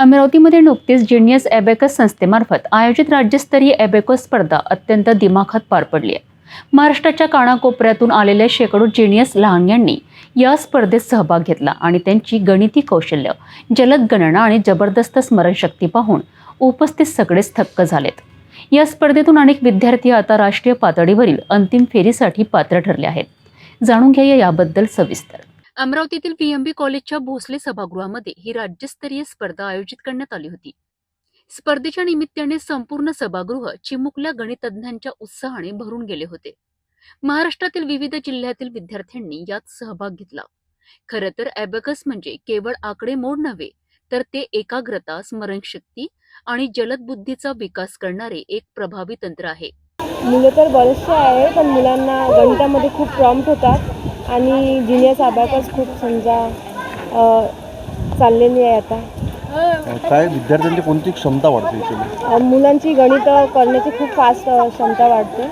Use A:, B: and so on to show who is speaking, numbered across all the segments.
A: अमरावतीमध्ये नुकतीच genius abacus संस्थेमार्फत आयोजित राज्यस्तरीय ॲबेकस स्पर्धा अत्यंत दिमाखात पार पडली आहे. महाराष्ट्राच्या कानाकोपऱ्यातून आलेल्या शेकडो जिनियस लहान या स्पर्धेत सहभाग घेतला आणि त्यांची गणिती कौशल्य जलद गणना आणि जबरदस्त स्मरणशक्ती पाहून उपस्थित सगळेच थक्क झालेत. या स्पर्धेतून अनेक विद्यार्थी आता राष्ट्रीय पातळीवरील अंतिम फेरीसाठी पात्र ठरले आहेत. जाणून घ्या याबद्दल सविस्तर. अमरावतीतील पीएमबी कॉलेजच्या भोसले सभागृहामध्ये ही राज्यस्तरीय स्पर्धा आयोजित करण्यात आली होती. स्पर्धेच्या निमित्ताने संपूर्ण सभागृह चिमुकल्या गणितज्ञांच्या उत्साहाने भरून गेले होते. महाराष्ट्रातील विविध जिल्ह्यातील विद्यार्थ्यांनी यात सहभाग घेतला. खर तर ॲबॅकस म्हणजे केवळ आकडेमोड नव्हे तर ते एकाग्रता स्मरणशक्ती आणि जलद बुद्धीचा विकास करणारे एक प्रभावी तंत्र आहे.
B: मुलं तर बरेचसे आहे पण मुलांना गणितामध्ये खूप प्रॉम्प्ट होतात. आणि जिनियस अबॅकस खूप समजा अ, चाललेली आहे आता.
C: काय विद्यार्थ्यांची कोणती क्षमता वाढते
B: मुलांची गणित करण्याची खूप फास्ट क्षमता वाढते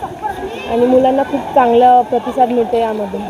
B: आणि मुलांना खूप चांगला प्रतिसाद मिळते यामधून.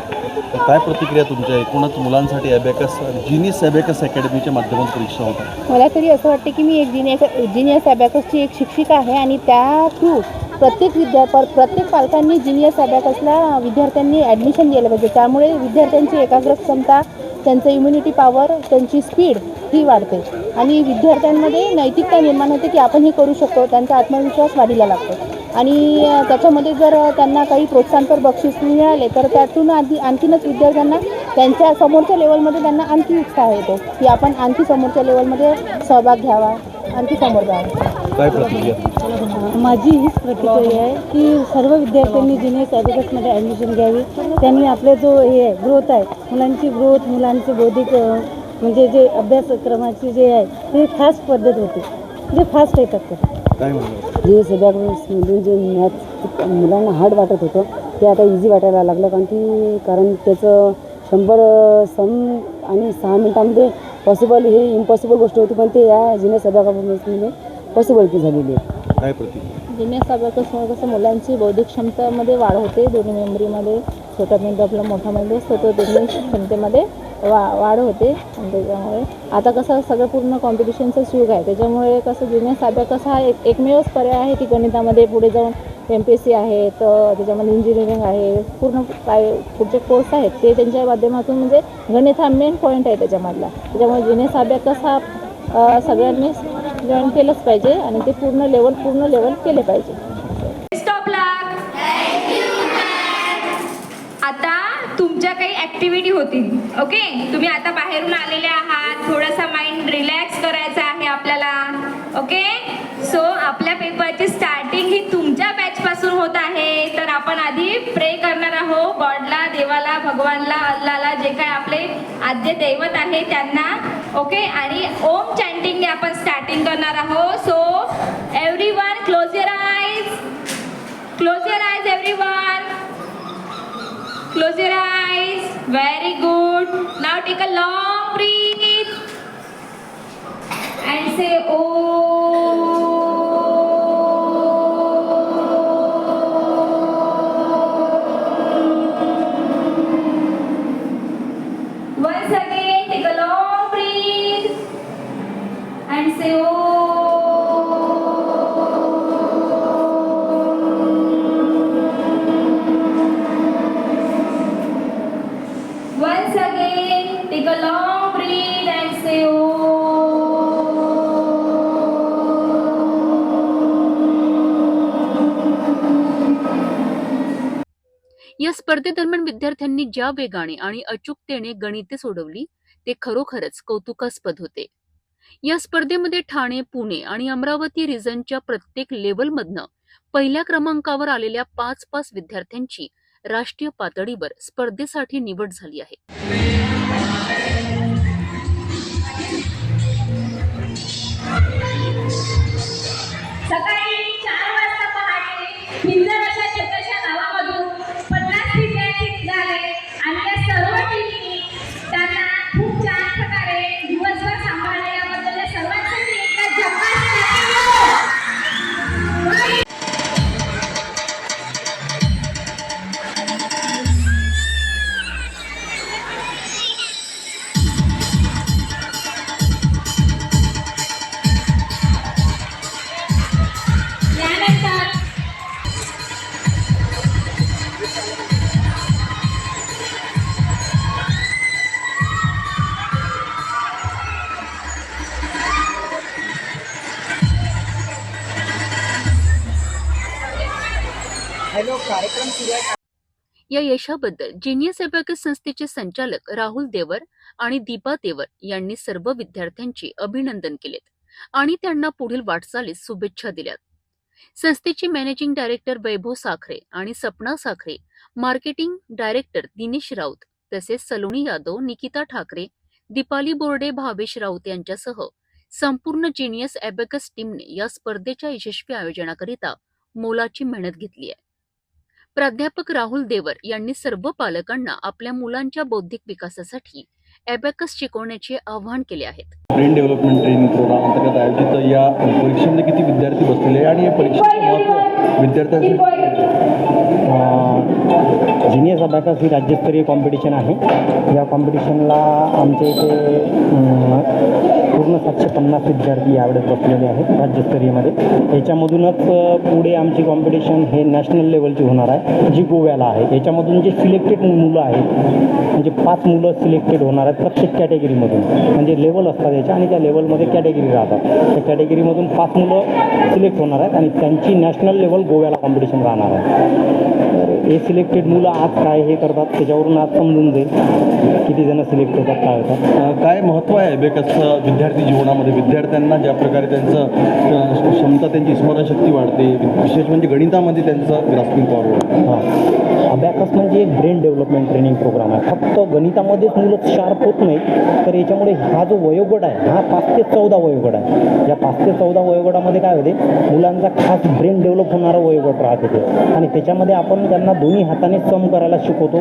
C: काय प्रतिक्रिया तुमच्या? एकूणच मुलांसाठी ॲबॅकस जिनिस ॲबॅकस अकॅडमीच्या माध्यमातून परीक्षा होतात
D: मला तरी असं वाटतं की मी एक जिनियस जिनियस ॲबॅकसची एक शिक्षिका आहे आणि त्या थ्रू प्रत्येक विद्या पर प्रत्येक पालकांनी जिनियस अभ्यासला विद्यार्थ्यांनी ॲडमिशन दिलं पाहिजे. त्यामुळे विद्यार्थ्यांची एकाग्र क्षमता त्यांचं इम्युनिटी पॉवर त्यांची स्पीड ही वाढते. आणि विद्यार्थ्यांमध्ये नैतिकता निर्माण होते की आपण हे करू शकतो. त्यांचा आत्मविश्वास वाढीला लागतो. आणि त्याच्यामध्ये जर त्यांना काही प्रोत्साहनपर बक्षीस मिळाले तर त्यातून आधी आणखीनच विद्यार्थ्यांना त्यांच्या समोरच्या लेवलमध्ये त्यांना आणखी उत्साह येतो की आपण आणखी समोरच्या लेवलमध्ये सहभाग घ्यावा आणखी समोर जावा.
C: काय प्रतिक्रिया
D: माझी हीच प्रतिक्रिया आहे की सर्व विद्यार्थ्यांनी जिनियस ॲबिकसमध्ये ॲडमिशन घ्यावी त्यांनी आपले जो हे आहे ग्रोथ आहे मुलांची ग्रोथ मुलांचे बौद्धिक म्हणजे जे अभ्यासक्रमाचे जे आहे ते फास्ट पद्धत होते. जे फास्ट येतात ते
C: काय
E: जे सध्यामधून जे मॅथ मुलांना हार्ड वाटत होतं ते आता इझी वाटायला लागलं कारण की कारण त्याचं शंभर सम आणि सहा मिनटामध्ये पॉसिबल हे इम्पॉसिबल गोष्ट होती पण ते या जुन्या सभागामध्ये पॉसिबल की झालेली आहे?
C: काय
D: जिनियस ॲबिकसमुळे कसं मुलांची बौद्धिक क्षमतेमध्ये वाढ होते दोन्ही मेमरीमध्ये छोटा मेंदू आपला मोठा मेंदू असतो तो दोन्ही क्षमतेमध्ये वा वाढ होते. आणि त्याच्यामुळे आता कसं सगळं पूर्ण कॉम्पिटिशनचंच युग आहे. त्याच्यामुळे कसं जिनियस ॲबिकस हा एक एकमेवच पर्याय आहे की गणितामध्ये पुढे जाऊन एम पी एस सी आहे तर त्याच्यामध्ये इंजिनिअरिंग आहे पूर्ण काय पुढचे कोर्स आहेत ते त्यांच्या माध्यमातून म्हणजे गणित हा मेन पॉईंट आहे त्याच्यामधला. त्याच्यामुळे जिनियस अभ्यास हा अ, सगळ्यांनी जॉईन केलंच पाहिजे आणि ते पूर्ण लेवल पूर्ण लेवल केले पाहिजे.
F: स्टॉप आता तुमच्या काही ऍक्टिव्हिटी होतील ओके तुम्ही आता बाहेरून आलेले आहात थोडासा माइंड रिलॅक्स करायचा आहे आपल्याला ओके सो आपल्या पेपरची स्टार्टिंग ही तुमच्या बॅच पासून होत आहे. तर आपण आधी प्रे करणार आहोत गॉडला देवाला भगवानला अल्लाला जे काय आपले आद्य दैवत आहे त्यांना ओके आणि ओम चॅन्टिंग आपण करणार आहोत so everyone close your eyes close your eyes everyone Close your eyes. Very good. Now take a long breath and say Om.
A: या स्पर्धेदरम्यान विद्यार्थ्यांनी ज्या वेगाने आणि अचूकतेने गणिते सोडवली ते खरोखरच कौतुकास्पद होते. या स्पर्धेमध्ये ठाणे पुणे आणि अमरावती रिजनच्या प्रत्येक लेवलमधनं पहिल्या क्रमांकावर आलेल्या पाच पाच विद्यार्थ्यांची राष्ट्रीय पातळीवर स्पर्धेसाठी निवड झाली आहे.
F: सकाळी चार वाजता पहाटे या
A: यशाबद्दल जिनियस अबॅकस संस्थेचे संचालक राहुल देवर आणि दीपा देवर यांनी सर्व विद्यार्थ्यांचे अभिनंदन केलेत आणि त्यांना पुढील वाटचालीस शुभेच्छा दिल्यात. संस्थेचे मॅनेजिंग डायरेक्टर वैभव साखरे आणि सपना साखरे मार्केटिंग डायरेक्टर दिनेश राऊत तसेच सलोनी यादव निकिता ठाकरे दीपाली बोर्डे भावेश राऊत यांच्यासह संपूर्ण जिनियस अबॅकस टीमने या स्पर्धेच्या यशस्वी आयोजनाकरिता मोलाची मेहनत घेतली आहे. प्राध्यापक राहुल देवर यांनी सर्व पालकांना आपल्या मुलांच्या बौद्धिक विकासासाठी अबॅकस शिकवण्याचे आवाहन केले आहेत.
C: ब्रेन डेव्हलपमेंट ट्रेनिंग प्रोग्राम अंतर्गत आयोजित या परीक्षेमध्ये किती विद्यार्थी बसलेले आहे आणि या परीक्षेचं महत्त्व विद्यार्थ्यांसाठी
G: जिनियस अबॅकस ही राज्यस्तरीय कॉम्पिटिशन आहे. या कॉम्पिटिशनला आमच्या इथे पन्नास विद्यार्थी यावेळेस बसलेले आहेत राज्यस्तरीयमध्ये. याच्यामधूनच पुढे आमची कॉम्पिटिशन हे नॅशनल लेवलची होणार आहे जी गोव्याला आहे. याच्यामधून जे सिलेक्टेड मुलं आहेत म्हणजे पाच मुलं सिलेक्टेड होणार आहेत प्रत्येक कॅटेगरीमधून म्हणजे लेवल असतात याच्या आणि त्या लेवलमध्ये कॅटेगरी राहतात. त्या कॅटेगरीमधून पाच मुलं सिलेक्ट होणार आहेत आणि त्यांची नॅशनल लेवल गोव्याला कॉम्पिटिशन राहणार आहे. हे सिलेक्टेड मुलं आज काय हे करतात त्याच्यावरून आज समजून जाईल किती जण सिलेक्ट होतात काय होतात.
C: काय महत्त्व आहे अबेकसचं विद्यार्थी जीवनामध्ये? विद्यार्थ्यांना ज्या प्रकारे त्यांचं क्षमता त्यांची स्मरणशक्ती वाढते विशेष म्हणजे गणितामध्ये त्यांचं ग्रास्पिंग पॉवर वाढते.
G: हां. अबॅकस म्हणजे एक ब्रेन डेव्हलपमेंट ट्रेनिंग प्रोग्राम आहे. फक्त गणितामध्येच मुलं शार्प होत नाहीत तर याच्यामुळे हा जो वयोगट आहे हा पाच ते चौदा वयोगट आहे. या पाच ते चौदा वयोगटामध्ये काय होते मुलांचा खास ब्रेन डेव्हलप होणारा वयोगट राहते ते आणि त्याच्यामध्ये आपण त्यांना दोन्ही हाताने सम करायला शिकवतो.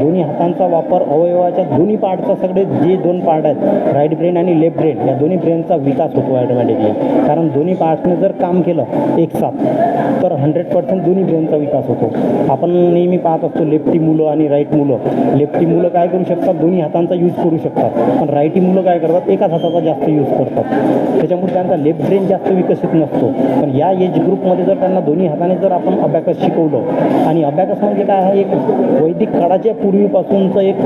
G: दोन्ही हातांचा वापर अवयवाच्या दोन्ही पार्टचा सगळे जे दोन पार्ट आहेत राईट ब्रेन आणि लेफ्ट ब्रेन या दोन्ही ब्रेनचा विकास होतो ॲटोमॅटिकली कारण दोन्ही पार्ट्सने जर काम केलं एक साथ तर हंड्रेड पर्सेंट दोन्ही ब्रेनचा विकास होतो. आपण नेहमी पाहत असतो लेफ्टी मुलं आणि राईट मुलं. लेफ्टी मुलं काय करू शकतात? दोन्ही हातांचा यूज करू शकतात. पण राईटी मुलं काय करतात? एकाच हाताचा जास्त यूज करतात. त्याच्यामुळे त्यांचा लेफ्ट ब्रेन जास्त विकसित नसतो. पण या एज ग्रुपमध्ये जर त्यांना दोन्ही हाताने जर आपण अभ्यास शिकवलं आणि अभ्यास म्हणजे काय आहे एक वैदिक काळाच्या पूर्वीपासूनचं एक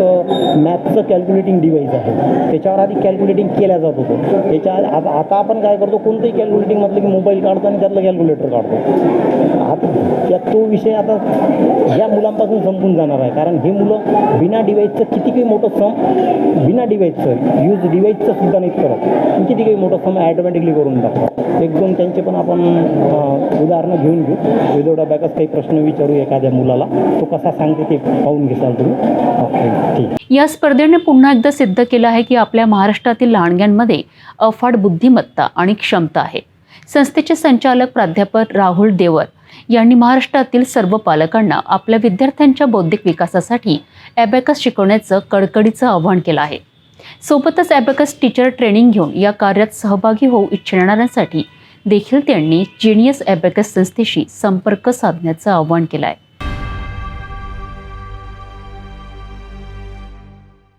G: मॅथचं कॅल्क्युलेटिंग डिव्हाइस आहे. त्याच्यावर आधी कॅल्क्युलेटिंग केल्या जात होतं. त्याच्या आता आता आपण काय करतो कोणतंही कॅल्क्युलेटिंग म्हटलं की मोबाईल काढतो आणि त्यातलं कॅल्क्युलेटर काढतो. आता त्या तो विषय आता ह्या मुलांपासून संपून जाणार आहे. कारण हे मुलं बिना डिवाईसचं किती काही मोठं सम बिना डिवाईसचं यूज डिवाईसचं सुद्धा नाहीत करत. किती काही मोठं सम ॲटोमॅटिकली करून टाकतात. एक दोन त्यांचे पण आपण उदाहरणं घेऊन घेऊ. विदाऊट बॅकच काही प्रश्न विचारू एखाद्या मुलाला. तो कसा सांगते ते पाहून घेसाल तुम्ही. ओके ठीक.
A: या स्पर्धेने पुन्हा एकदा सिद्ध केलं आहे की आपल्या महाराष्ट्रातील लहानग्यांमध्ये अफाट बुद्धिमत्ता आणि क्षमता आहे. संस्थेचे संचालक प्राध्यापक राहुल देवर यांनी महाराष्ट्रातील सर्व पालकांना आपल्या विद्यार्थ्यांच्या बौद्धिक विकासासाठी ॲबॅकस शिकवण्याचं कडकडीचं आवाहन केलं आहे. सोबतच ॲबॅकस टीचर ट्रेनिंग घेऊन या कार्यात सहभागी होऊ इच्छिणाऱ्यांसाठी देखील त्यांनी जिनियस ॲबॅकस संस्थेशी संपर्क साधण्याचं आवाहन केलं आहे.